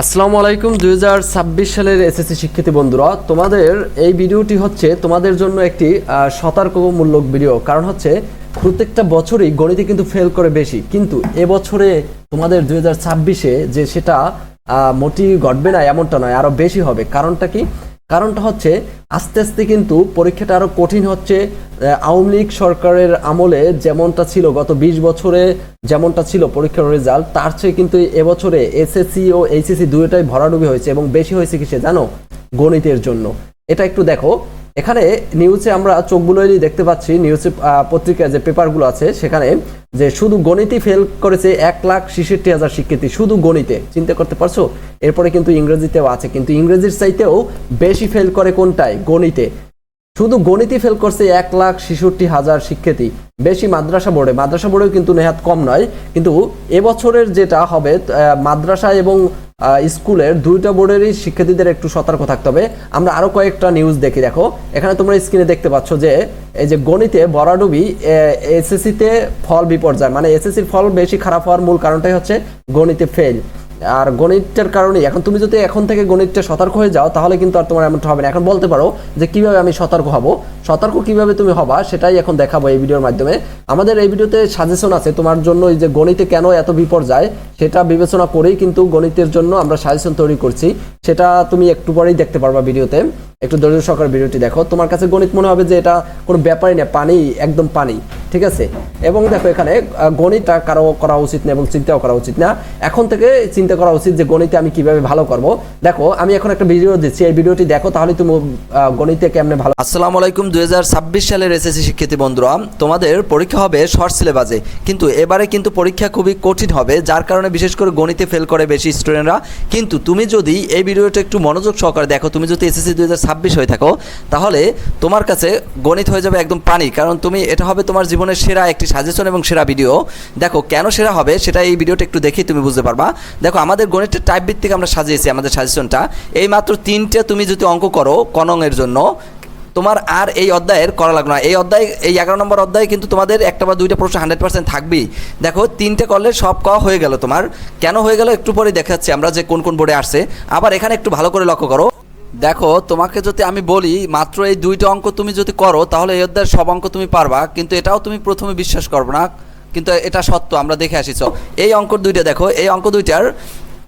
আসসালামু আলাইকুম, দুই হাজার ছাব্বিশ সালের এসএসসি শিক্ষিত বন্ধুরা। তোমাদের এই ভিডিওটি হচ্ছে তোমাদের জন্য একটি সতর্কমূলক ভিডিও। কারণ হচ্ছে, প্রত্যেকটা বছরই গণিতে কিন্তু ফেল করে বেশি। কিন্তু এবছরে তোমাদের দুই হাজার ছাব্বিশে যে সেটা মোটি ঘটবে না, এমনটা নয় আরও বেশি হবে। কারণটা কি? কারণটা হচ্ছে, আস্তে আস্তে কিন্তু পরীক্ষাটা আরও কঠিন হচ্ছে আওয়ামী লীগ সরকারের আমলে যেমনটা ছিল গত বিশ বছরে যেমনটা ছিল পরীক্ষার রেজাল্ট তার চেয়ে কিন্তু এবছরে এসএসসি ও এইচএসসি দুইটাই ভরাডুবি হয়েছে এবং বেশি হয়েছে কি সে জানো? গণিতের জন্য। এটা একটু দেখো এখানে নিউজে আমরা চোখ বুলাইলেই দেখতে পাচ্ছি নিউজে পত্রিকায় যে পেপারগুলো আছে, সেখানে যে শুধু গণিতই ফেল করেছে এক লাখ ছেষট্টি হাজার শিক্ষার্থী, শুধু গণিতে। চিন্তা করতে পারছ? এরপরে কিন্তু ইংরেজিতেও আছে, কিন্তু ইংরেজির চাইতেও বেশি ফেল করে কোনটায়? গণিতে। শুধু গণিতই ফেল করছে এক লাখ ছেষট্টি হাজার শিক্ষার্থী। বেশি মাদ্রাসা বোর্ডে। মাদ্রাসা বোর্ডেও কিন্তু নেহাত কম নয়। কিন্তু এবছরের যেটা হবে মাদ্রাসা এবং স্কুলের দুইটা বোর্ডেরই শিক্ষার্থীদের একটু সতর্ক থাকতে হবে। আমরা আরও কয়েকটা নিউজ দেখি, দেখো। এখানে তোমরা স্ক্রিনে দেখতে পাচ্ছ যে, এই যে গণিতে বরাডুবি এসএসসিতে ফল বিপর্যয়। মানে এসএসসির ফল বেশি খারাপ হওয়ার মূল কারণটাই হচ্ছে গণিতে ফেল আর গণিতটার কারণে, এখন তুমি যদি এখন থেকে গণিতটা সতর্ক হয়ে যাও, তাহলে কিন্তু আর তোমার এমনটা হবে না। এখন বলতে পারো যে কীভাবে আমি সতর্ক হব। সতর্ক কীভাবে তুমি হবা, সেটাই এখন দেখাবো এই ভিডিওর মাধ্যমে। আমাদের এই ভিডিওতে সাজেশন আছে তোমার জন্য এই যে গণিতে কেন এত বিপর্যয়, সেটা বিবেচনা করেই কিন্তু গণিতের জন্য আমরা সাজেশন তৈরি করছি। সেটা তুমি একটু পরেই দেখতে পারবা ভিডিওতে। একটু ধৈর্য সহকারে ভিডিওটি দেখো। তোমার কাছে গণিত মনে হবে যে এটা কোনো ব্যাপারই না, পানি, একদম পানি। ঠিক আছে? এবং দেখো এখানে আহ, গণিতটা কারও করা উচিত না এবং চিন্তাও করা উচিত না। এখন থেকে চিন্তা করা উচিত যে গণিতে আমি কীভাবে ভালো করব। দেখো আমি এখন একটা ভিডিও দিচ্ছি এই ভিডিওটি দেখো তাহলে তুমি গণিতে কেমনে ভালো আসসালামু আলাইকুম দুই সালের এসএসসি শিক্ষার্থী বন্ধুরা। তোমাদের পরীক্ষা হবে শর্ট সিলেবাসে। কিন্তু এবারে কিন্তু পরীক্ষা খুবই কঠিন হবে যার কারণে বিশেষ করে গণিতে ফেল করে বেশি স্টুডেন্টরা কিন্তু তুমি যদি এই ভিডিওটা একটু মনোযোগ সহকারে দেখো তুমি যদি এসএসসি দুই হাজার ছাব্বিশ হয়ে থাকো তাহলে তোমার কাছে গণিত হয়ে যাবে একদম পানি কারণ তুমি এটা হবে তোমার জীবনের সেরা একটি সাজেশন এবং সেরা ভিডিও দেখো, কেন সেরা হবে সেটা এই ভিডিওটা একটু দেখেই তুমি বুঝতে পারবা। দেখো, আমাদের গণিতের টাইপ ভিত্তিক আমরা সাজিয়েছি আমাদের সাজেশনটা এই মাত্র তিনটে তুমি যদি অঙ্ক করো কনংয়ের জন্য, তোমার আর এই অধ্যায়ের করা লাগবে না। এই অধ্যায়, এই এগারো নম্বর অধ্যায়ে কিন্তু তোমাদের একটা বা দুইটা প্রশ্ন হান্ড্রেড পার্সেন্ট থাকবেই। দেখো, তিনটে করলে সব ক হয়ে গেল তোমার। কেন হয়ে গেল একটু পরে দেখাচ্ছি আমরা যে কোন কোন বোর্ডে আসছে। আবার এখানে একটু ভালো করে লক্ষ্য করো। দেখো, তোমাকে যদি আমি বলি, মাত্র এই দুইটা অঙ্ক তুমি যদি করো, তাহলে অধ্যায়ের সব অঙ্ক তুমি পারবা, কিন্তু এটাও তুমি প্রথমে বিশ্বাস করবে না। কিন্তু এটা সত্য, আমরা দেখে আসিছ এই অঙ্ক দুইটা দেখো, এই অঙ্ক দুইটার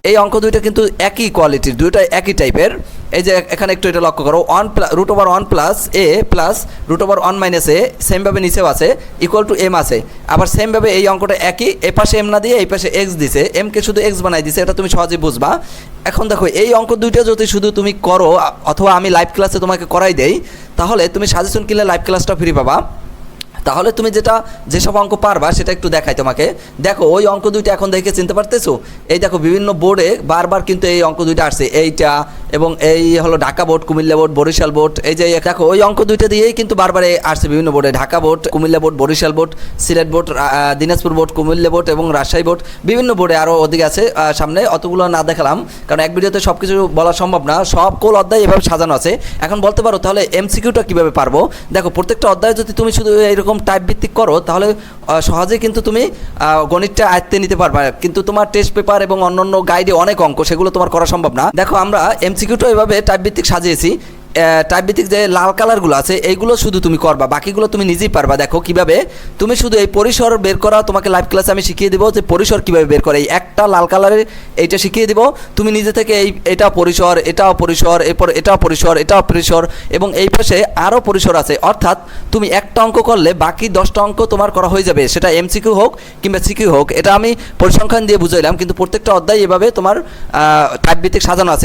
এই অঙ্ক দুইটা কিন্তু একই কোয়ালিটির দুইটা একই টাইপের এই যে এখানে একটু এটা লক্ষ্য করো one plus root over one plus a plus root over one minus a সেমভাবে নিচেও আছে ইকুয়াল টু এম আছে। আবার সেমভাবে এই অঙ্কটা একই, এ পাশে এম না দিয়ে এই পাশে এক্স দিছে এমকে শুধু এক্স বানাই দিছে, এটা তুমি সহজেই বুঝবা। এখন দেখো, এই অঙ্ক দুইটা যদি শুধু তুমি করো, অথবা আমি লাইভ ক্লাসে তোমাকে করাই দেই, তাহলে তুমি সাজেশন কিনলে লাইভ ক্লাসটা ফ্রি পাবা। তাহলে তুমি যেটা, যেসব অঙ্ক পারবা সেটা একটু দেখাই তোমাকে। দেখো, ওই অঙ্ক দুইটা এখন দেখে চিনতে পারতেছো? এই দেখো, বিভিন্ন বোর্ডে বারবার কিন্তু এই অঙ্ক দুইটা আসছে। এইটা এবং এই হলো Dhaka board, Comilla board, Barisal board. এই যে দেখো, ওই অঙ্ক দুইটা দিয়েই কিন্তু বারবার আসছে বিভিন্ন বোর্ডে। Dhaka board, Comilla board, Barisal board, Sylhet board Dinajpur board, Comilla board এবং রাজশাহী বোর্ড। বিভিন্ন বোর্ডে আরও অধিক আছে সামনে। অতগুলো না দেখালাম, কারণ এক ভিডিওতে সব কিছু বলা সম্ভব না। সব কোল অধ্যায় এভাবে সাজানো আছে। এখন বলতে পারো, তাহলে এমসিকিউটা কীভাবে পারব? দেখো, প্রত্যেকটা অধ্যায়ে যদি তুমি শুধু এরকম টাইপ ভিত্তিক করো, তাহলে সহজেই কিন্তু তুমি গণিতটা আয়ত্তে নিতে পারবে। কিন্তু তোমার টেস্ট পেপার এবং অন্যান্য গাইডে অনেক অঙ্ক, সেগুলো তোমার করা সম্ভব না। দেখো, আমরা এমসিকিউটা এভাবে টাইপভিত্তিক সাজিয়েছি। টাইপ ভিত্তিক যে লাল কালারগুলো আছে, এইগুলো শুধু তুমি করবা, বাকিগুলো তুমি নিজেই পারবা। দেখো কীভাবে তুমি শুধু এই পরিসর বের করা, তোমাকে লাইভ ক্লাসে আমি শিখিয়ে দেবো যে পরিসর কীভাবে বের করে। এই একটা লাল কালারের এইটা শিখিয়ে দেবো, তুমি নিজে থেকে এই এটা পরিসর, এটাও পরিসর, এরপর এটাও পরিসর এটাও পরিসর এবং এই পাশে আরও পরিসর আছে। অর্থাৎ তুমি একটা অঙ্ক করলে বাকি দশটা অঙ্ক তোমার করা হয়ে যাবে। সেটা এমসিকিউ হোক কিংবা সিকিউ হোক, এটা আমি পরিসংখ্যান দিয়ে বুঝাইলাম, কিন্তু প্রত্যেকটা অধ্যায় এভাবে তোমার টাইপভিত্তিক সাজানো আছে।